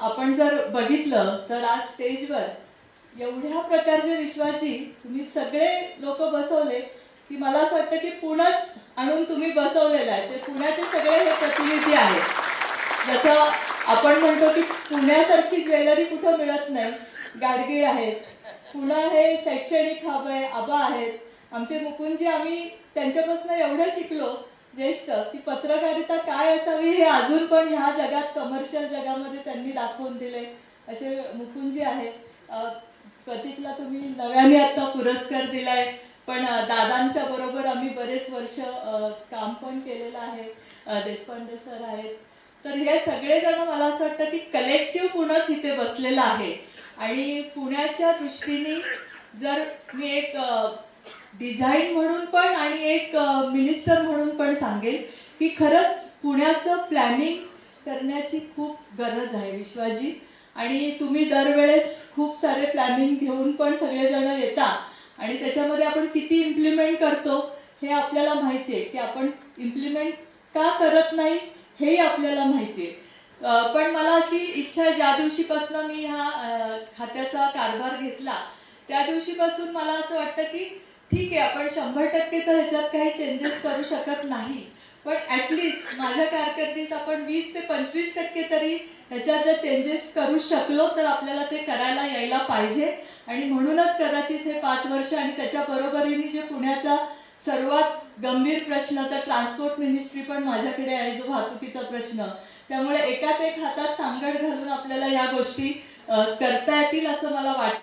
आपण जर बघितलं तर आज स्टेजवर एवढ्या प्रकारच्या विश्वाची तुम्ही सगळे लोक बसवले की मला असं वाटतं की पुणंच आणून तुम्ही बसवलेलं आहे. ते पुण्याचे सगळे हे प्रतिनिधी आहेत. जसं आपण म्हणतो की पुण्यासारखी ज्वेलरी कुठं मिळत नाही. गाडगी आहेत. पुणं हे शैक्षणिक हब आहे आबा आहेत. आमचे मुकुंदजी आम्ही त्यांच्यापासून एवढं शिकलो ज्येष्ठ की पत्रकारिता काय असावी हे अजून पण ह्या जगात कमर्शियल जगामध्ये त्यांनी दाखवून दिले असे मुकुंजी आहेत. प्रतीकला तुम्ही नव्याने आता पुरस्कार दिलाय. पण दादांच्या बरोबर आम्ही बरेच वर्ष काम पण केलेलं आहे. देशपांडे सर आहेत. तर हे सगळेजण मला असं वाटतं की कलेक्टिव्ह पुणंच इथे बसलेलं आहे. आणि पुण्याच्या दृष्टीने जर मी एक डिझाईन म्हणून पण आणि एक मिनिस्टर म्हणून पण सांगेल की खरंच पुण्याचं प्लॅनिंग करण्याची खूप गरज आहे विश्वाजी आणि तुम्ही दरवेळेस खूप सारे प्लॅनिंग घेऊन पण सगळेजण येता आणि त्याच्यामध्ये आपण किती इम्प्लिमेंट करतो हे आपल्याला माहिती आहे. की आपण इम्प्लिमेंट का करत नाही हेही आपल्याला माहिती आहे. पण मला अशी इच्छा ज्या दिवशीपासून मी हा खात्याचा कारभार घेतला त्या दिवशीपासून मला असं वाटतं की ठीक आहे आपण शंभर टक्के तर ह्याच्यात काही चेंजेस करू शकत नाही. पण ॲटलिस्ट माझ्या कारकिर्दीत आपण वीस ते पंचवीस टक्के तरी ह्याच्यात जर चेंजेस करू शकलो तर आपल्याला ते करायला यायला पाहिजे. आणि म्हणूनच कदाचित हे पाच वर्ष आणि त्याच्या बरोबरीने जे पुण्याचा सर्वात गंभीर प्रश्न तर ट्रान्सपोर्ट मिनिस्ट्री पण माझ्याकडे आहे जो वाहतुकीचा प्रश्न. त्यामुळे एकात एक हातात सांगड घालून आपल्याला या गोष्टी करता येतील असं मला वाटतं.